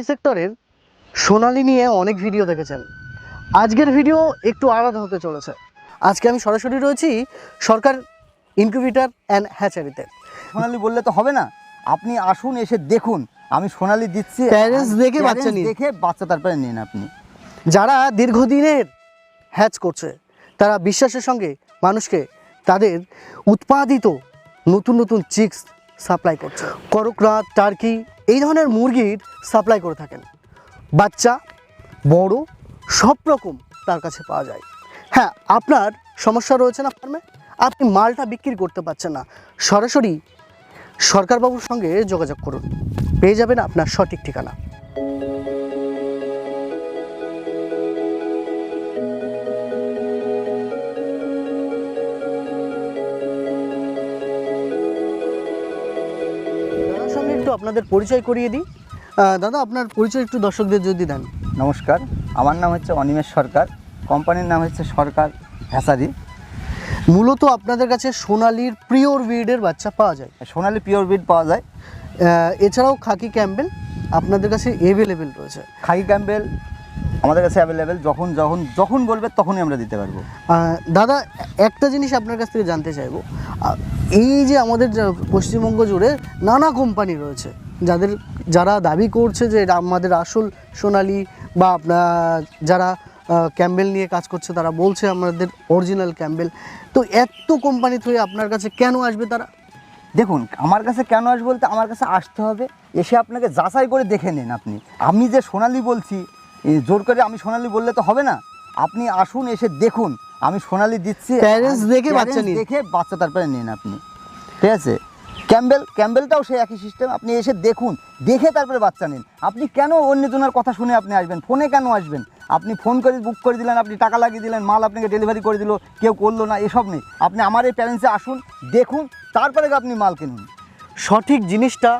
Poultry সেক্টরের সোনালি নিয়ে অনেক ভিডিও দেখেছেন। আজকের ভিডিও একটু আলাদা হতে চলেছে। আজকে আমি সরাসরি রয়েছি সরকার ইনকিউবেটার অ্যান্ড হ্যাচারিতে। সোনালি বললে তো হবে না। আপনি আসুন এসে দেখুন। আমি সোনালি দিচ্ছি। Parents দেখে বাচ্চা নিন। দেখে বাচ্চা তারপরে নিন আপনি। যারা দীর্ঘদিনের হ্যাচ করছে তারা বিশ্বাসের সঙ্গে মানুষকে তাদের উৎপাদিত নতুন নতুন চিক্স সাপ্লাই করছে। করকনাথ টার্কি, এই ধরনের মুরগির সাপ্লাই করে থাকেন। বাচ্চা, বড়, সব রকম তার কাছে পাওয়া যায়। হ্যাঁ আপনার সমস্যা রয়েছে না ফার্মে? আপনি মালটা বিক্রি করতে পারছেন না। সরাসরি সরকারবাবুর সঙ্গে যোগাযোগ করুন। পেয়ে যাবেন আপনার সঠিক ঠিকানা। একটু আপনাদের পরিচয় করিয়ে দিই। দাদা আপনার পরিচয় একটু দর্শকদের যদি দেন। নমস্কার আমার নাম হচ্ছে অনিমেষ সরকার কোম্পানির নাম হচ্ছে সরকার হ্যাসারি। মূলত আপনাদের কাছে সোনালির প্রিয়র ব্রিডের বাচ্চা পাওয়া যায়। সোনালি পিওর বিড পাওয়া যায়। এছাড়াও খাকি ক্যাম্পেল আপনাদের কাছে অ্যাভেলেবেল রয়েছে। খাকি ক্যাম্পেল আমাদের কাছে অ্যাভেলেবেল যখন যখন যখন বলবে তখনই আমরা দিতে পারব। দাদা একটা জিনিস আপনার কাছ থেকে জানতে চাইব। এই যে আমাদের পশ্চিমবঙ্গ জুড়ে নানা কোম্পানি রয়েছে, যাদের যারা দাবি করছে যে আমাদের আসল সোনালি বা আপনার যারা ক্যাম্বেল নিয়ে কাজ করছে, তারা বলছে আমাদের অরিজিনাল ক্যাম্বেল তো এত কোম্পানি থেকে আপনার কাছে কেন আসবে তারা? দেখুন, আমার কাছে কেন আস বলতে আমার কাছে আসতে হবে, এসে আপনাকে যাচাই করে দেখে নিন আপনি। আমি যে সোনালি বলছি জোর করে আমি সোনালি বললে তো হবে না। আপনি আসুন, এসে দেখুন। আমি সোনালি দিচ্ছি আর দেখে বাচ্চা নিন। দেখে বাচ্চা তারপরে নিন আপনি। ঠিক আছে? ক্যাম্বেল ক্যাম্বেলটাও সেই একই সিস্টেম আপনি এসে দেখুন দেখে তারপরে বাচ্চা নিন। আপনি কেন অন্যজনের কথা শুনে আপনি আসবেন? ফোনে কেন আসবেন? আপনি ফোন করে বুক করে দিলেন আপনি টাকা লাগিয়ে দিলেন মাল আপনাকে ডেলিভারি করে দিল কেউ করল না এসব নেই। আপনি আমার এই প্যারেন্টসে আসুন দেখুন তারপরে আপনি মাল কিনুন। সঠিক জিনিসটা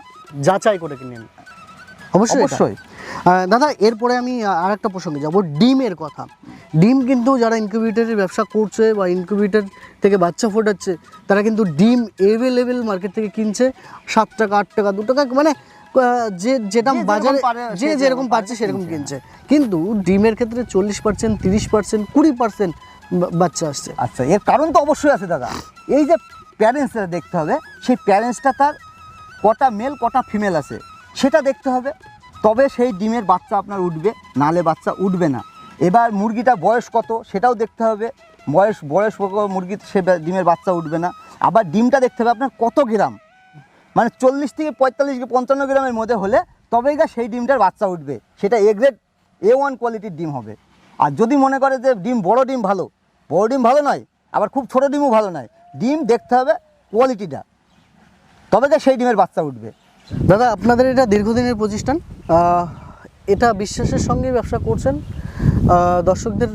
যাচাই করে কিনেন। অবশ্যই অবশ্যই। দাদা এরপরে আমি আর একটা প্রসঙ্গে যাব। ডিমের কথা। ডিম কিন্তু যারা ইনকিউবেটরের ব্যবসা করছে বা ইনকিউবেটর থেকে বাচ্চা ফোটাচ্ছে তারা কিন্তু ডিম এভেলেবেল মার্কেট থেকে কিনছে সাত টাকা আট টাকা দু টাকা মানে যে যেটা বাজারে যে যেরকম পাচ্ছে সেরকম কিনছে। কিনছে। কিন্তু ডিমের ক্ষেত্রে চল্লিশ পার্সেন্ট তিরিশ পার্সেন্ট কুড়ি পার্সেন্ট বাচ্চা আসছে। আচ্ছা এর কারণ তো অবশ্যই আছে দাদা। এই যে প্যারেন্টসটা দেখতে হবে সেই প্যারেন্টসটা তার কটা মেল কটা ফিমেল আছে সেটা দেখতে হবে। তবে সেই ডিমের বাচ্চা আপনার উঠবে, নালে বাচ্চা উঠবে না। এবার মুরগিটা বয়স কত সেটাও দেখতে হবে। বয়স বয়স মুরগি, সে ডিমের বাচ্চা উঠবে না। আবার ডিমটা দেখতে হবে আপনার কত গ্রাম? মানে চল্লিশ থেকে পঁয়তাল্লিশ পঞ্চান্ন গ্রামের মধ্যে হলে তবেই গা সেই ডিমটার বাচ্চা উঠবে। সেটা এ এ ওয়ান কোয়ালিটির ডিম হবে। আর যদি মনে করে যে ডিম বড় ডিম ভালো, বড় ডিম ভালো নয়, আবার খুব ছোটো ডিমও ভালো নয়, ডিম দেখতে হবে কোয়ালিটিটা তবে গা সেই ডিমের বাচ্চা উঠবে। দাদা, আপনাদের এটা দীর্ঘদিনের প্রতিষ্ঠান? এটা বিশ্বাসের সঙ্গে ব্যবসা করছেন। দর্শকদের,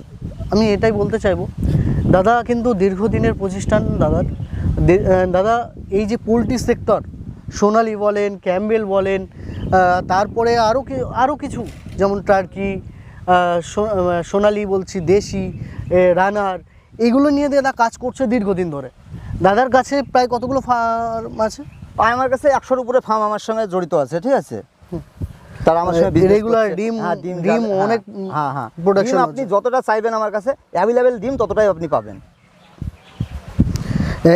আমি এটাই বলতে চাইব। দাদা কিন্তু দীর্ঘদিনের প্রতিষ্ঠান দাদার। দাদা এই যে পোলট্রি সেক্টর, সোনালি বলেন, ক্যাম্বেল বলেন তারপরে আরও আরও কিছু, যেমন টার্কি সোনালি বলছি, দেশি রানার, এগুলো নিয়ে দাদা কাজ করছে দীর্ঘদিন ধরে। দাদার কাছে প্রায় কতগুলো ফার্ম আছে? আমার কাছে একশোর উপরে ফার্ম আমার সঙ্গে জড়িত আছে, ঠিক আছে? তারা আমার। ডিম- হ্যাঁ, ডিম হ্যাঁ, অনেক হ্যাঁ হ্যাঁ production ডিম আপনি যতটা চাইবেন আমার কাছে অ্যাভেলেবেল ডিম ততটাই আপনি পাবেন।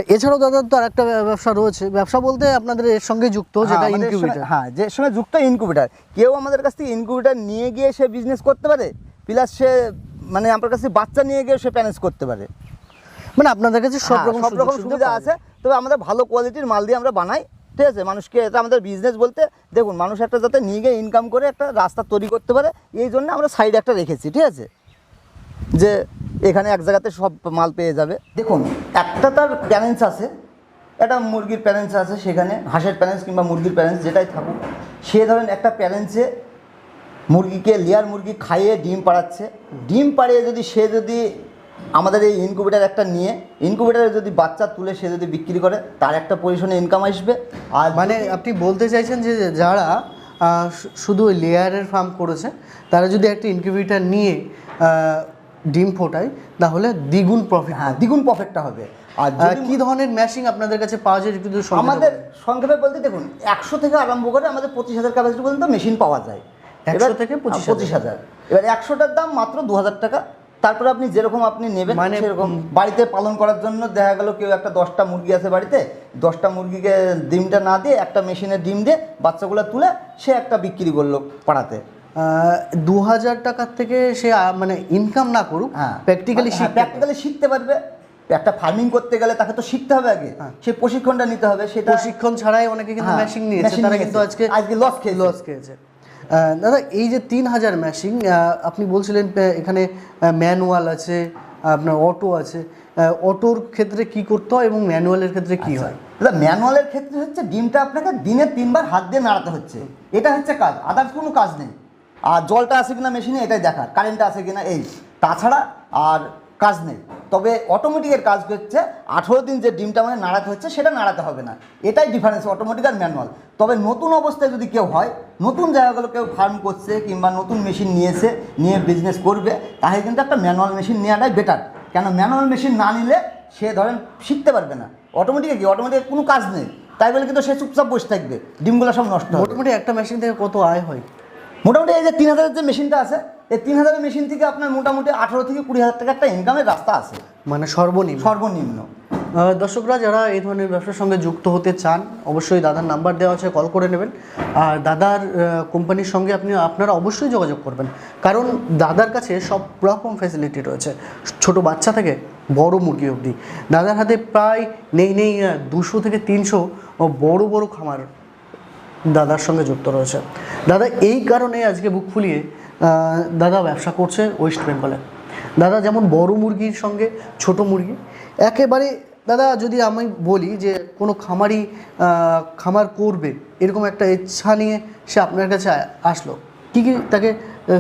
এছাড়াও দাদার তো আরেকটা ব্যবসা রয়েছে। ব্যবসা বলতে আপনাদের এর সঙ্গে যুক্ত যেটা হ্যাঁ, আমাদের ইনকিউবেটর হ্যাঁ যে সঙ্গে যুক্ত ইনকিউবেটার কেউ আমাদের কাছ থেকে ইনকিউবেটার নিয়ে গিয়ে সে বিজনেস করতে পারে? প্লাস সে মানে আমার কাছে বাচ্চা নিয়ে গিয়ে সে প্যানেজ করতে পারে। মানে আপনাদের কাছে সব হ্যাঁ, রকম সব রকম সুবিধা আছে। তবে আমাদের ভালো কোয়ালিটির মাল দিয়ে আমরা বানাই। ঠিক আছে মানুষকে, এটা আমাদের বিজনেস বলতে, দেখুন, মানুষ একটা যাতে নিয়ে গিয়ে ইনকাম করে একটা রাস্তা তৈরি করতে পারে, এই জন্য আমরা সাইড একটা রেখেছি, ঠিক আছে? যে এখানে এক জায়গাতে সব মাল পেয়ে যাবে। দেখুন, একটা তার প্যারেন্টস আছে, একটা মুরগির প্যারেন্টস আছে সেখানে, হাঁসের প্যারেন্টস কিংবা মুরগির প্যারেন্টস যেটাই থাকুক, সে ধরেন একটা প্যারেন্টসে মুরগিকে লেয়ার মুরগি খাইয়ে ডিম পাড়াচ্ছে। ডিম পাড়িয়ে যদি সে যদি আমাদের এই ইনকুবেটার একটা নিয়ে ইনকুবেটারে যদি বাচ্চা তুলে সে যদি বিক্রি করে তার একটা পজিশনে ইনকাম আসবে। আর মানে আপনি বলতে চাইছেন যে যারা শুধু লেয়ারের ফার্ম করেছে তারা যদি একটা ইনকিউবেটর নিয়ে ডিম ফোটায় তাহলে দ্বিগুণ প্রফিট হ্যাঁ দ্বিগুণ প্রফিটটা হবে। আর কি ধরনের ম্যাশিং আপনাদের কাছে পাওয়া যায় একটু যদি আমাদের সংক্ষেপে বলতে দেখুন একশো থেকে আরম্ভ করে আমাদের পঁচিশ হাজার ক্যাপাসিটি পর্যন্ত মেশিন পাওয়া যায়। একশো থেকে। পঁচিশ হাজার। এবার একশোটার দাম মাত্র দু হাজার টাকা। তারপরে আপনি যেরকম আপনি নেবেন মানে, সেরকম। বাড়িতে পালন করার জন্য দেখা গেল কেউ একটা দশটা মুরগি আছে বাড়িতে দশটা মুরগিকে ডিমটা না দিয়ে একটা মেশিনে ডিম দিয়ে বাচ্চাগুলো তুলে সে একটা বিক্রি করল পাড়াতে। দু হাজার টাকার থেকে সে মানে ইনকাম না করুক হ্যাঁ। প্র্যাকটিক্যালি প্র্যাকটিক্যালি শিখতে পারবে। একটা ফার্মিং করতে গেলে তাকে তো শিখতে হবে আগে। সে প্রশিক্ষণটা নিতে হবে সেটা প্রশিক্ষণ ছাড়াই অনেকে কিন্তু হ্যাঁ, মেশিন নিয়েছে তারা কিন্তু আজকে আজকে লস খেয়ে লস খেয়েছে। দাদা এই যে তিন হাজার মেশিন আপনি বলছিলেন এখানে ম্যানুয়াল আছে আপনার অটো আছে। অটোর ক্ষেত্রে কি করতে হয় এবং ম্যানুয়ালের ক্ষেত্রে কি হয়? দাদা ম্যানুয়ালের ক্ষেত্রে হচ্ছে ডিমটা আপনাকে দিনে তিনবার হাত দিয়ে নাড়াতে হচ্ছে। এটা হচ্ছে কাজ আদার্স কোনো কাজ নেই। আর জলটা আছে কিনা মেশিনে এটাই দেখার। কারেন্টটা আছে কিনা এই। তাছাড়া আর কাজ নেই। তবে অটোমেটিকের কাজ হচ্ছে আঠেরো দিন যে ডিমটা মানে নাড়াতে হচ্ছে সেটা নাড়াতে হবে না। এটাই ডিফারেন্স অটোমেটিক আর ম্যানুয়াল তবে নতুন অবস্থায় যদি কেউ হয় নতুন জায়গাগুলো কেউ ফার্ম করছে কিংবা নতুন মেশিন নিয়েছে নিয়ে বিজনেস করবে তাহলে কিন্তু একটা ম্যানুয়াল মেশিন নেওয়াটাই বেটার কেন ম্যানুয়াল মেশিন না নিলে সে ধরেন শিখতে পারবে না। অটোমেটিকে কি? অটোমেটিক কোনো কাজ নেই। তাই বলে কিন্তু সে চুপচাপ বসে থাকবে। ডিমগুলো সব নষ্ট মোটামুটি একটা মেশিন থেকে কত আয় হয়? মোটামুটি এই যে তিন হাজারের যে মেশিনটা আছে এই তিন হাজারের মেশিন থেকে আপনার মোটামুটি আঠারো থেকে কুড়ি হাজার টাকা একটা ইনকামের রাস্তা আছে। মানে সর্বনিম্ন। সর্বনিম্ন। দর্শকরা যারা এই ধরনের ব্যবসার সঙ্গে যুক্ত হতে চান অবশ্যই দাদার নাম্বার দেওয়া আছে কল করে নেবেন। আর দাদার কোম্পানির সঙ্গে আপনি আপনারা অবশ্যই যোগাযোগ করবেন। কারণ দাদার কাছে সব রকম ফ্যাসিলিটি রয়েছে। ছোট বাচ্চা থেকে বড় মুরগি অবধি। দাদার হাতে প্রায় নেই নেই দুশো থেকে তিনশো বড় বড় খামার দাদার সঙ্গে যুক্ত রয়েছে। দাদা এই কারণে আজকে বুক ফুলিয়ে দাদা ব্যবসা করছে ওয়েস্ট বেঙ্গলে দাদা যেমন বড় মুরগির সঙ্গে ছোট মুরগি একেবারে দাদা যদি আমি বলি যে কোনো খামারি খামার করবে এরকম একটা ইচ্ছা নিয়ে সে আপনার কাছে আসলো। কি কি তাকে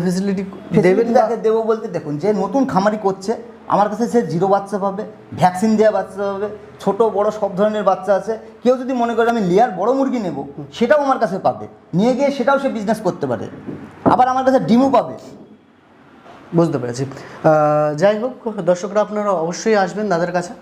ফেসিলিটি দেবেন তাকে দেবো বলতে দেখুন যে নতুন খামারি করছে আমার কাছে সে জিরো বাচ্চা পাবে ভ্যাকসিন দেওয়া বাচ্চা পাবে ছোট বড় সব ধরনের বাচ্চা আছে। কেউ যদি মনে করে আমি লেয়ার বড় মুরগি নেব সেটাও আমার কাছে পাবে। নিয়ে গিয়ে সেটাও সে বিজনেস করতে পারে। আবার আমার কাছে ডিমও পাবে। বুঝতে পেরেছি। যাই হোক, দর্শকরা আপনারা অবশ্যই আসবেন দাদার কাছে।